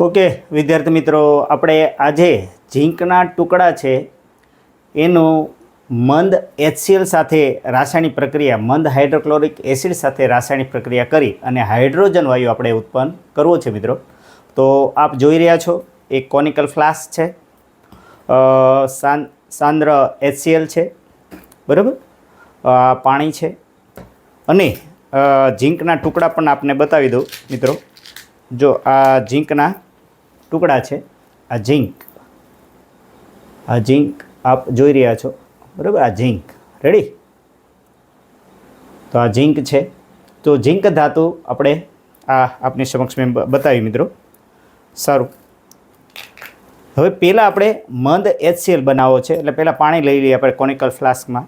Okay, વિદ્યાર્થી મિત્રો, આપણે આજે ઝીંકના ટુકડા છે. એનું મંદ એચસીએલ સાથે રાસાયણિક પ્રક્રિયા, મંદ હાઇડ્રોક્લોરિક એસિડ સાથે રાસાયણિક પ્રક્રિયા કરી અને હાઇડ્રોજન વાયુ આપણે ઉત્પન્ન કરવો છે મિત્રો. તો આપ જોઈ રહ્યા છો, એક કોનિકલ ફ્લાસ્ક છે. સાંદ્ર એચસીએલ છે. બરાબર? પાણી છે. અને ઝીંકના ટુકડા પણ આપને બતાવી દઉં, મિત્રો. જો આ ઝીંકના ટુકડા છે, આ ઝીંક આ ઝીંક આપ જોઈ રહ્યા છો, બરાબર? આ ઝીંક. રેડી તો આ ઝીંક છે. તો ઝીંક ધાતુ આપણે આ આપની સમક્ષ મેં બતાવી મિત્રો. સારું. હવે પહેલાં આપણે મંદ એચસીએલ બનાવવો છે, એટલે પહેલાં પાણી લઈ લઈએ આપણે કોનિકલ ફ્લાસ્કમાં.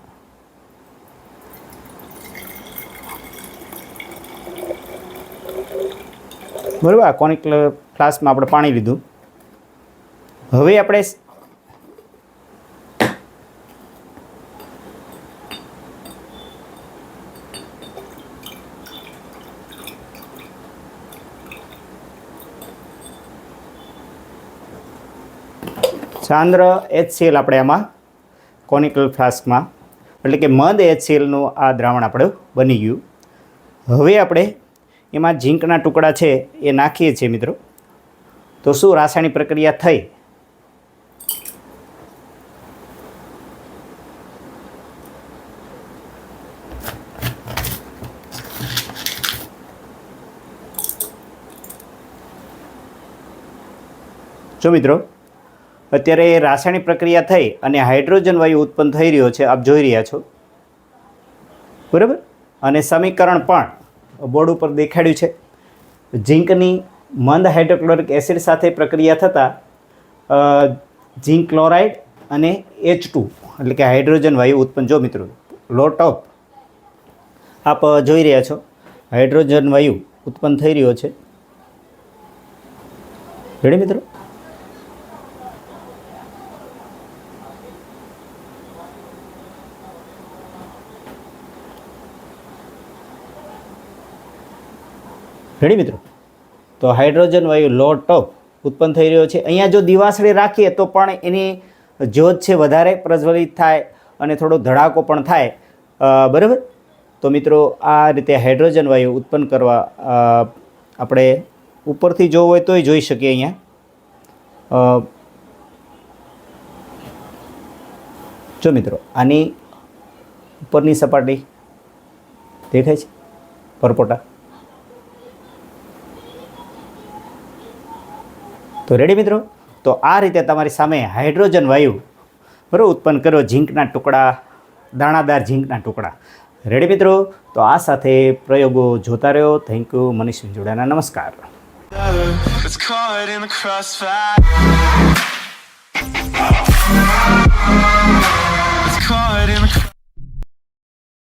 બરાબર, આ કોનિક ફ્લાસ્કમાં આપણે પાણી લીધું. હવે આપણે ચાંદ્ર HCl આપણે આમાં કોનિકલ ફ્લાસ્કમાં એટલે કે મદ એચસીએલનું આ દ્રાવણ આપણે બની ગયું. હવે આપણે એમાં ઝીંકના ટુકડા છે એ નાખીએ છીએ મિત્રો. તો શું રાસાયણિક પ્રક્રિયા થઈ? જો મિત્રો, અત્યારે રાસાયણિક પ્રક્રિયા થઈ અને હાઇડ્રોજન વાયુ ઉત્પન્ન થઈ રહ્યો છે, આપ જોઈ રહ્યા છો. બરાબર? અને સમીકરણ પણ બોર્ડ ઉપર દેખાડ્યું છે. ઝીંકની મંદ હાઇડ્રોક્લોરિક એસિડ સાથે પ્રક્રિયા થતાં ઝીંક ક્લોરાઇડ અને એચ ટુ એટલે કે હાઇડ્રોજન વાયુ ઉત્પન્ન. જો મિત્રો, લોટ ઓફ, આપ જોઈ રહ્યા છો. હાઇડ્રોજન વાયુ ઉત્પન્ન થઈ રહ્યો છે. રેડી મિત્રો? રેડી મિત્રો? તો હાઇડ્રોજન વાયુ લો ટોપ ઉત્પન્ન થઈ રહ્યો છે. અહીંયા જો દિવાસળી રાખીએ તો પણ એની જ્યોત છે વધારે પ્રજ્વલિત થાય અને થોડો ધડાકો પણ થાય. બરાબર? તો મિત્રો આ રીતે હાઇડ્રોજન વાયુ ઉત્પન્ન કરવા આપણે ઉપરથી જોવું હોય તોય જોઈ શકીએ અહીંયા. જો મિત્રો, આની ઉપરની સપાટી દેખાય છે? પરપોટા. તો રેડી મિત્રો? તો આ રીતે તમારી સામે હાઇડ્રોજન વાયુ બરાબર, ઉત્પન્ન કર્યો ઝીંકના ટુકડા, દાણાદાર ઝીંકના ટુકડા. રેડી મિત્રો? તો આ સાથે પ્રયોગો જોતા રહ્યો. થેન્ક યુ મનીષ જોડાના નમસ્કાર.